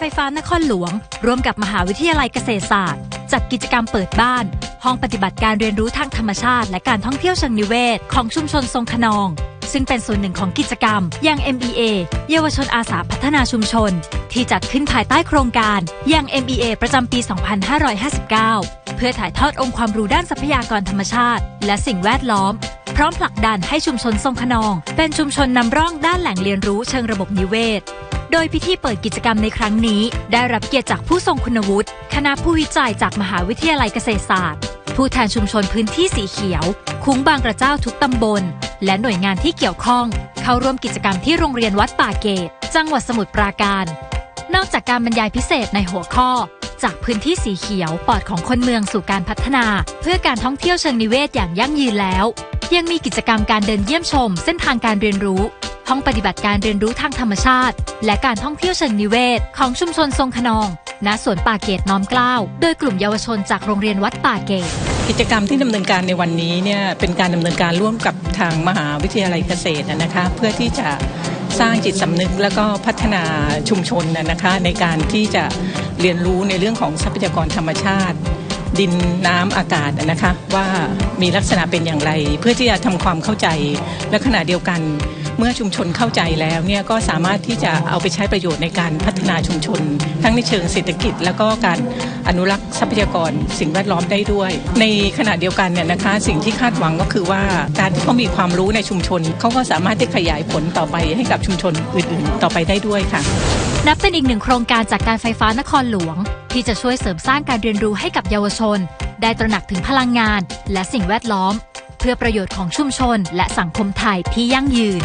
ไฟฟ้านครหลวง ร่วมกับมหาวิทยาลัยเกษตรศาสตร์จัดกิจกรรมเปิดบ้าน ห้องปฏิบัติการเรียนรู้ทางธรรมชาติ และการท่องเที่ยวเชิงนิเวศ ของชุมชนทรงขนอง ซึ่งเป็นส่วนหนึ่งของกิจกรรมยัง MEA เยาวชนอาสาพัฒนาชุมชน ที่จัดขึ้นภายใต้โครงการยัง MEA ประจำปี 2559 เพื่อถ่ายทอดองค์ความรู้ด้านทรัพยากรธรรมชาติ และสิ่งแวดล้อม พร้อมผลักดันให้ชุมชนทรงขนอง เป็นชุมชนนำร่องด้านแหล่งเรียนรู้เชิงระบบนิเวศ โดยพิธีเปิดกิจกรรมในครั้งนี้ ได้รับเกียรติจากผู้ทรงคุณวุฒิคณะผู้วิจัยจากมหาวิทยาลัยเกษตรศาสตร์ ผู้แทนชุมชนพื้นที่สีเขียว คุ้งบางกระเจ้าทุกตำบล และหน่วยงานที่เกี่ยวข้อง เข้าร่วมกิจกรรมที่โรงเรียนวัดป่าเกต จังหวัดสมุทรปราการ นอกจากการบรรยายพิเศษในหัวข้อ จากพื้นที่สีเขียวปอดของคนเมืองสู่การพัฒนา เพื่อการท่องเที่ยวเชิงนิเวศอย่างยั่งยืนแล้ว ยังมีกิจกรรมการเดินเยี่ยมชม เส้นทางการเรียนรู้ ห้องปฏิบัติการเรียนรู้ทางธรรมชาติ และการท่องเที่ยวเชิงนิเวศ ของชุมชนทรงขนอง ณ สวนป่าเกตน้อมเกล้า โดยกลุ่มเยาวชนจากโรงเรียนวัดป่าเกต กิจกรรมที่ดำเนินการในวันนี้เนี่ยเป็นการดำเนินการร่วมกับทางมหาวิทยาลัยเกษตรนะคะเพื่อที่จะสร้างจิตสำนึกแล้วก็พัฒนาชุมชนนะนะคะในการที่จะเรียนรู้ในเรื่องของทรัพยากรธรรมชาติ ดินน้ำอากาศนะคะว่ามีลักษณะเป็นอย่างไร เพื่อที่จะทำความเข้าใจและขณะเดียวกัน เมื่อชุมชนเข้าใจแล้วเนี่ยก็สามารถที่จะเอาไปใช้ประโยชน์ในการพัฒนาชุมชน ทั้งในเชิงเศรษฐกิจ แล้วก็การอนุรักษ์ทรัพยากรสิ่งแวดล้อมได้ด้วย ในขณะเดียวกันเนี่ยนะคะสิ่งที่คาดหวังก็คือว่าการที่เขามีความรู้ในชุมชนเขาก็สามารถที่ขยายผลต่อไปให้กับชุมชนอื่น ๆ ต่อไปได้ด้วยค่ะ นับเป็นอีกหนึ่งโครงการจากการไฟฟ้านครหลวง ที่จะช่วยเสริมสร้างการเรียนรู้ให้กับเยาวชน ได้ตระหนักถึงพลังงาน และสิ่งแวดล้อม เพื่อประโยชน์ของชุมชน และสังคมไทยที่ยั่งยืน